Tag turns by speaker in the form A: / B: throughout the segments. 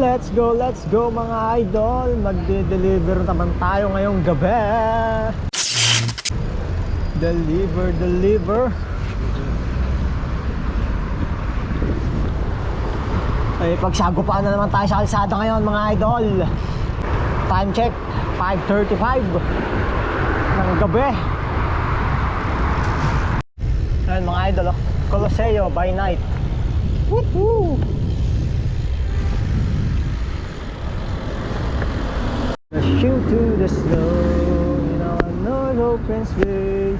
A: Let's go, let's go mga idol. Magde-deliver naman tayo ngayong gabi. Deliver, deliver. Ay, pagsagupaan na naman tayo sa kalsada ngayon mga idol. Time check, 5.35 ng gabi. Ayun mga idol. Coloseo by night. Woohoo! The snow in our north open space.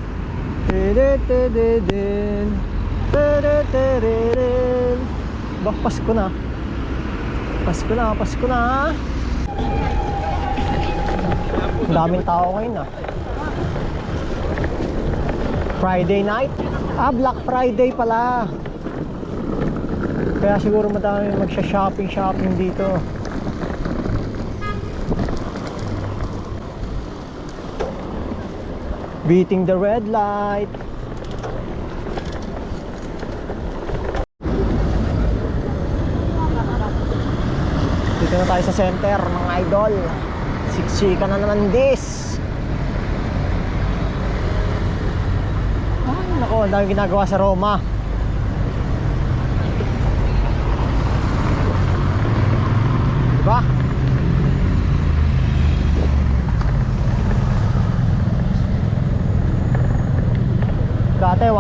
A: Bah, Pasko na. Pasko na, Pasko na. Ang daming tao ngayon ah. Friday night? Ah, Black Friday pala. Kaya siguro madami magsha-shopping shopping dito. Beating the red light. Dito na tayo sa center, mga idol. Siksika na naman this. Ay, nako, ang dami ginagawa sa Roma.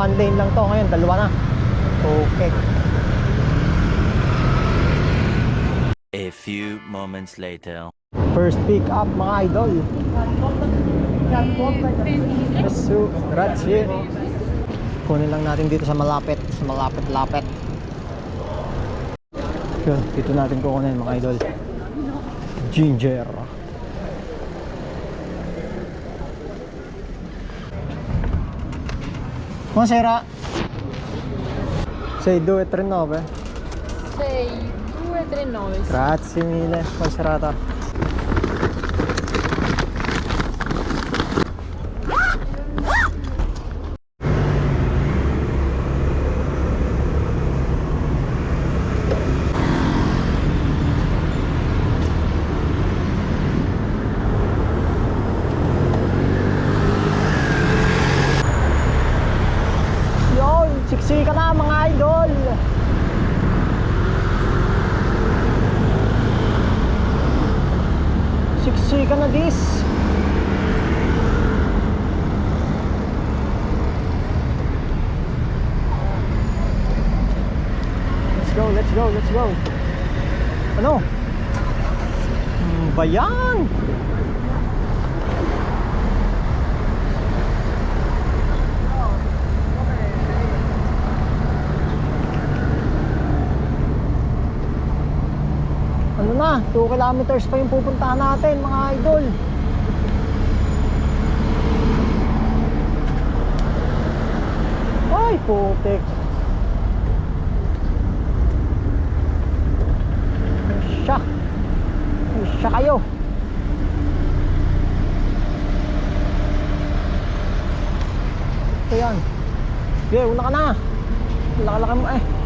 A: One lane lang to, ngayon dalawa na. Okay.
B: A few moments later.
A: First pick up mga idol. Yesu, grazie. Kunin lang natin dito sa malapit, sa malapit-lapit. Yun, dito natin kukunin mga idol. Ginger. Buonasera. Sei due tre nove.
C: 6, 2, 3, 9.
A: Grazie mille, buona serata. Yun, siksika na mga idol. Siksika na this. Let's go, let's go, let's go. Ano? Hmm, ba na, 2 kilometers pa yung pupuntahan natin mga idol. Ay, putik. Siya. Siya kayo. Ito yan. Okay, una ka na. Laka-laka mo eh.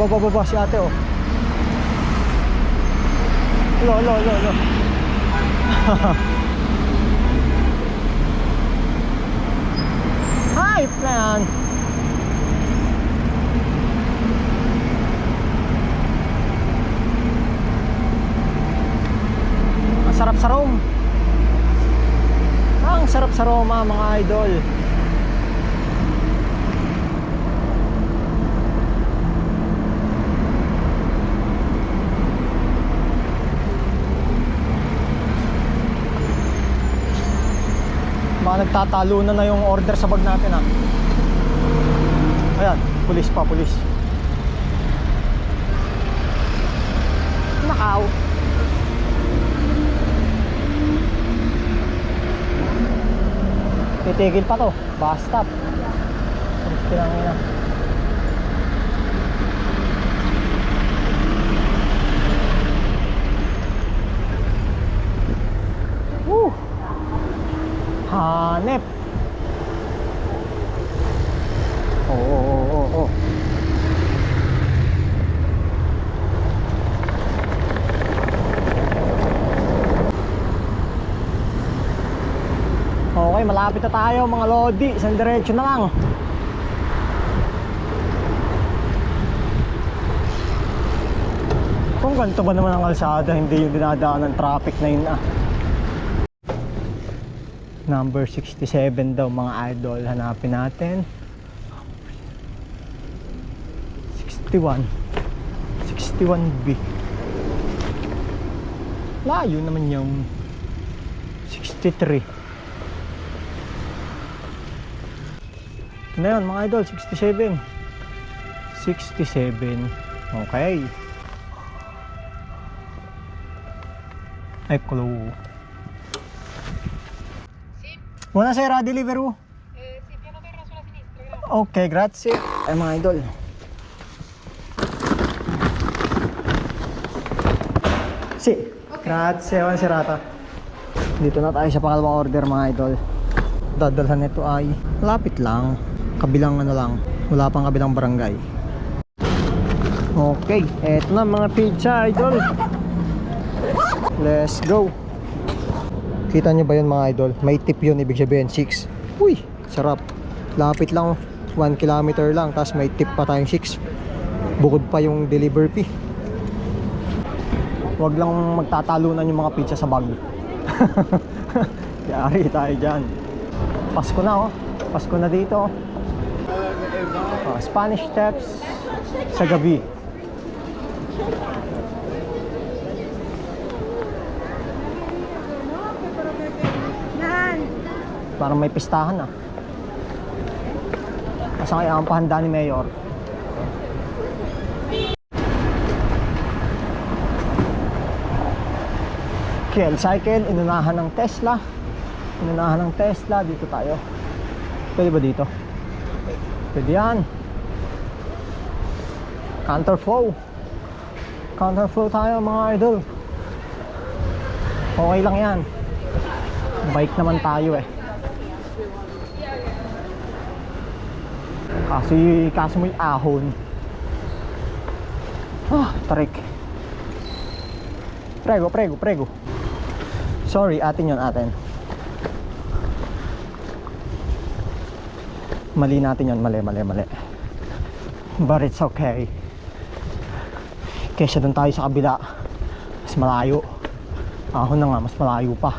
A: Baba baba si ate oh. Lo lo lo lo. Hi plan. Ang sarap sa Rome. Ang sarap sa Roma mga idol. Baka nagtatalo na na yung order sa bag natin ha. Ayan, pulis pa, pulis. Nakaw. Titigil pa to. Bus stop. Pinangin na. hanep oo oh, oh, oh, oh. Okay, malapit na tayo mga lodi. Isang diretso na lang. Kung ganito ba naman ang kalsada, hindi yung dinadaan ng traffic na yun ah. Number 67 daw mga idol. Hanapin natin. 61. 61B. Layo naman yung 63. Ito yun mga idol, 67. 67. Okay. Ay, clue. Buonasera, Deliveroo.
C: Eh, sì, piano terra sulla sinistra, grazie.
A: Okay, grazie. Ay mga idol. Si. Grazie, buona serata. Dito na tayo sa pangalawang order mga idol. Dadalhan nito ay lapit lang. Kabilang ano lang. Wala pang kabilang barangay. Okay, eto na mga pizza idol. Let's go. Kita nyo ba yun mga idol? May tip yun, ibig sabihin 6. Uy, sarap. Lapit lang, 1 kilometer lang, tapos may tip pa tayong 6. Bukod pa yung deliver fee. Huwag lang magtatalunan yung mga pizza sa bag. Yari tayo dyan. Pasko na oh. Pasko na dito. Oh, Spanish steps sa gabi. Parang may pistahan ah. Asa kaya ang pahanda ni Mayor? KL Cycle, inunahan ng Tesla. Inunahan ng Tesla, dito tayo. Pwede ba dito? Pwede yan. Counterflow. Counterflow tayo mga idol. Okay lang yan. Bike naman tayo eh. Kasi kaso may ahon. Ah, tarik. Prego, prego, prego. Sorry, atin yon atin. Mali natin yon, mali, mali, mali. But it's okay. Kesa doon tayo sa kabila. Mas malayo. Ahon na nga, mas malayo pa.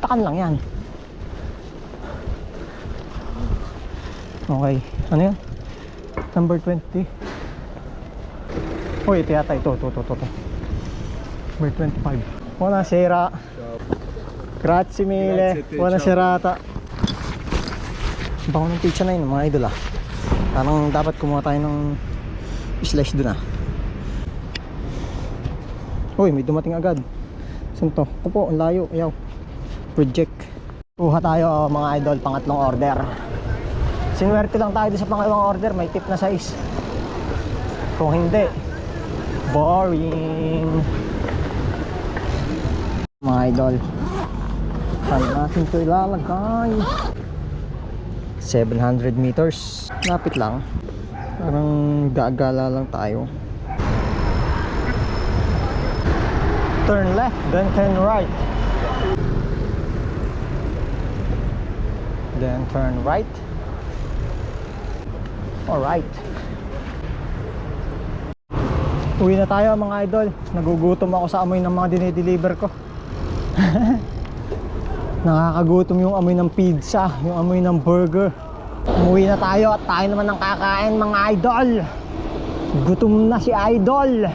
A: Takan lang yan. Okay. Ano yan? Number 20. Oh, ito yata. Ito, ito, ito, ito. Number 25. Buonasera. Grazie mille.
D: Grazie
A: Buonasera. Bango ng pizza na yun, mga idol ah. Parang dapat kumuha tayo ng slice dun ah. Uy, may dumating agad. Saan to? Opo, ang layo. Ayaw. Project. Kuha tayo mga idol, pangatlong order. Sinuwerte lang tayo sa pangalawang order, may tip na size. Kung hindi, boring. Mga idol, saan natin ito ilalagay? 700 meters. Lapit lang. Parang gagala lang tayo. Turn left, then turn right. Then turn right. Alright. Uwi na tayo mga idol. Nagugutom ako sa amoy ng mga dinideliver ko. Nakakagutom yung amoy ng pizza, yung amoy ng burger. Umuwi na tayo at tayo naman ang kakain mga idol. Gutom na si idol.